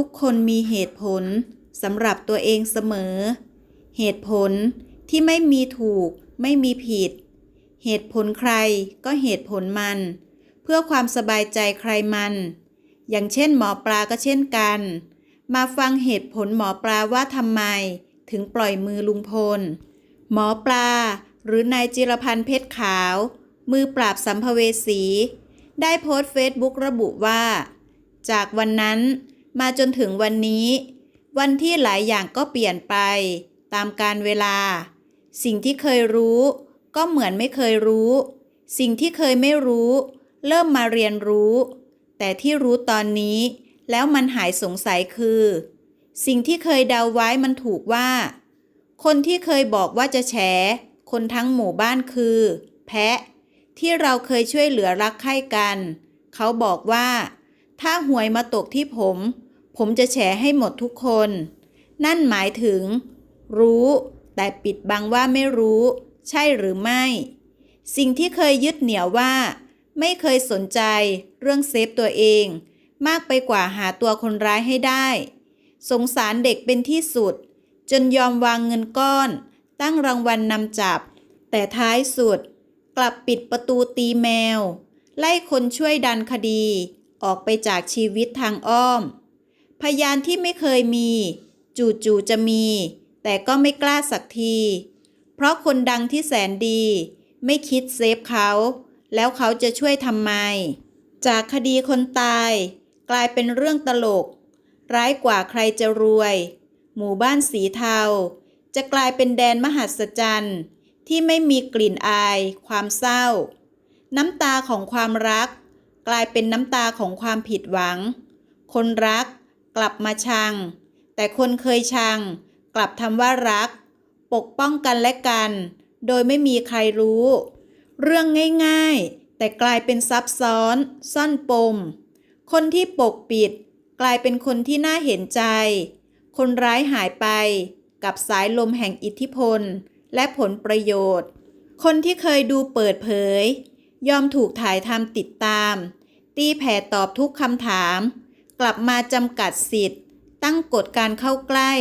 ทุกคนมีเหตุผลสำหรับตัวเองเสมอ เหตุผลที่ไม่มีถูก ไม่มีผิด เหตุผลใครก็เหตุผลมัน เพื่อความสบายใจใครมัน อย่างเช่นหมอปลาก็เช่นกัน มาฟังเหตุผลหมอปลาว่าทำไม ถึงปล่อยมือลุงพล หมอปลาหรือนายจิรพันธ์เพชรขาว มือปราบสัมภเวสี ได้โพสต์เฟซบุ๊กระบุว่า จากวันนั้น มาจนถึงวันนี้ วันที่หลายอย่างก็เปลี่ยนไป ตามการเวลา สิ่งที่เคยรู้ ก็เหมือนไม่เคยรู้ สิ่งที่เคยไม่รู้ เริ่มมาเรียนรู้ แต่ที่รู้ตอนนี้ แล้วมันหายสงสัยคือ สิ่งที่เคยเดาไว้มันถูกว่า คนที่เคยบอกว่าจะแฉ คนทั้งหมู่บ้านคือ แพะ ที่เราเคยช่วยเหลือรักใคร่กัน เขาบอกว่า ถ้าหวยมาตกที่ผม ผมจะแฉให้หมดทุกคน นั่นหมายถึง รู้ แต่ปิดบังว่าไม่รู้ ใช่หรือไม่ สิ่งที่เคยยึดเหนี่ยวว่า ไม่เคยสนใจเรื่องเซฟตัวเอง มากไปกว่าหาตัวคนร้ายให้ได้ สงสารเด็กเป็นที่สุด จนยอมวางเงินก้อน ตั้งรางวัลนนำจับ แต่ท้ายสุด กลับปิดประตูตีแมว ไล่คนช่วยดันคดี ออกไปจากชีวิตทางอ้อม พยานที่ไม่เคยมี จู่ๆจะมี แต่ก็ไม่กล้าสักที เพราะคนดังที่แสนดี ไม่คิดเซฟเขา แล้วเขาจะช่วยทำไม จากคดีคนตาย กลายเป็นเรื่องตลก ร้ายกว่าใครจะรวย หมู่บ้านสีเทา จะกลายเป็นแดนมหัศจรรย์ที่ไม่มีกลิ่นอาย ความเศร้า น้ำตาของความรัก กลายเป็นน้ำตาของความผิดหวัง คนรักกลับมาชัง แต่คนเคยชัง กลับทำว่ารัก ปกป้องกันและกัน โดยไม่มีใครรู้ เรื่องง่ายๆ แต่กลายเป็นซับซ้อน ซ่อนปม คนที่ปกปิด กลายเป็นคนที่น่าเห็นใจ คนร้ายหายไป กับสายลมแห่งอิทธิพล และผลประโยชน์ คนที่เคยดูเปิดเผย ยอมถูกถ่ายทำติดตาม ตีแผ่ตอบทุกคำถาม กลับมาจำกัดสิทธิ์ ตั้งกฎการเข้าใกล้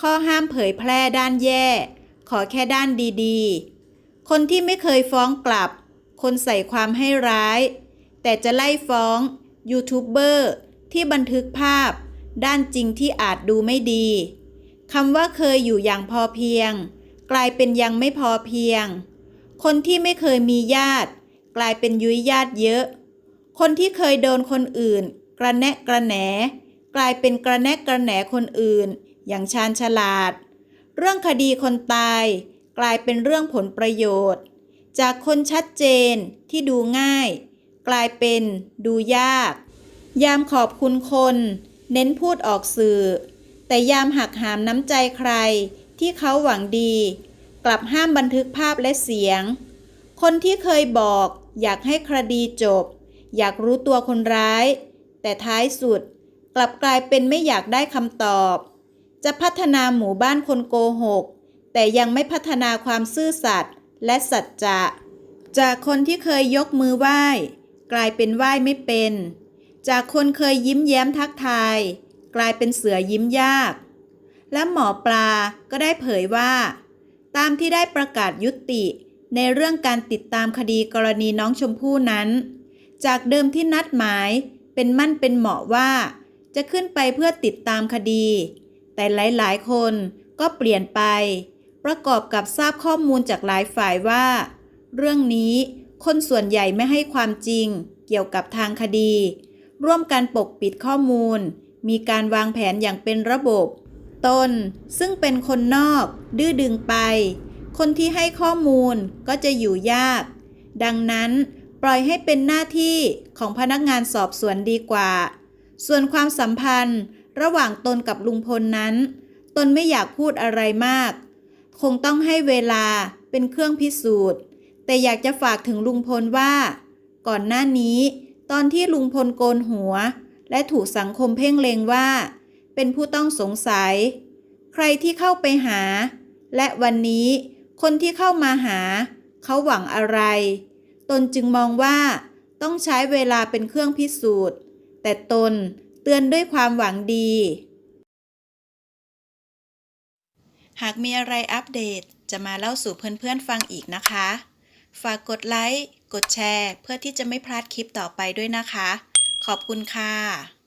ข้อห้ามเผยแพร่ด้านแย่ ขอแค่ด้านดีๆ คนที่ไม่เคยฟ้องกลับ คนใส่ความให้ร้าย แต่จะไล่ฟ้องยูทูบเบอร์ที่บันทึกภาพ ด้านจริงที่อาจดูไม่ดีคำว่าเคยอยู่อย่างพอเพียง กลายเป็นยังไม่พอเพียง คนที่ไม่เคยมีญาติ กลายเป็นยุ้ยญาติเยอะ คนที่เคยโดนคนอื่น กระแนะกระแหน กลายเป็นกระแนะกระแหนคนอื่น อย่างชาญฉลาด เรื่องคดีคนตาย กลายเป็นเรื่องผลประโยชน์ จากคนชัดเจนที่ดูง่าย กลายเป็นดูยาก ยามขอบคุณคน เน้นพูดออกสื่อ แต่ยามหักหามน้ำใจใครที่เขาหวังดี กลับห้ามบันทึกภาพและเสียง คนที่เคยบอกอยากให้คดีจบ อยากรู้ตัวคนร้าย แต่ท้ายสุด กลับกลายเป็นไม่อยากได้คำตอบ จะพัฒนาหมู่บ้านคนโกหก แต่ยังไม่พัฒนาความซื่อสัตย์และสัจจะ จากคนที่เคยยกมือไหว้ กลายเป็นไหว้ไม่เป็น จากคนเคยยิ้มแย้มทักทาย กลายเป็นเสือยิ้มยาก และหมอปลาก็ได้เผยว่า ตามที่ได้ประกาศยุติในเรื่องการติดตามคดีกรณีน้องชมพู่นั้น จากเดิมที่นัดหมายเป็นมั่นเป็นเหมาะว่า จะขึ้นไปเพื่อติดตามคดี แต่หลายๆ คนก็เปลี่ยนไป ประกอบกับทราบข้อมูลจากหลายฝ่ายว่า เรื่องนี้คนส่วนใหญ่ไม่ให้ความจริงเกี่ยวกับทางคดี ร่วมกันปกปิดข้อมูล มีการวางแผนอย่างเป็นระบบ ตนซึ่งเป็นคนนอก ดื้อดึงไป คนที่ให้ข้อมูลก็จะอยู่ยาก ดังนั้น ปล่อยให้เป็นหน้าที่ของพนักงานสอบสวนดีกว่า ส่วนความสัมพันธ์ระหว่างตนกับลุงพลนั้น ตนไม่อยากพูดอะไรมาก คงต้องให้เวลาเป็นเครื่องพิสูจน์ แต่อยากจะฝากถึงลุงพลว่า ก่อนหน้านี้ ตอนที่ลุงพลโกนหัว และถูกสังคมเพ่งเลงว่า เป็นผู้ต้องสงสัย ใครที่เข้าไปหา และวันนี้คนที่เข้ามาหา เขาหวังอะไร ตนจึงมองว่าต้องใช้เวลาเป็นเครื่องพิสูจน์ แต่ตนเตือนด้วยความหวังดี หากมีอะไรอัปเดตจะมาเล่าสู่เพื่อนๆฟังอีกนะคะ ฝากกดไลค์ กดแชร์ เพื่อที่จะไม่พลาดคลิปต่อไปด้วยนะคะ ขอบคุณค่ะ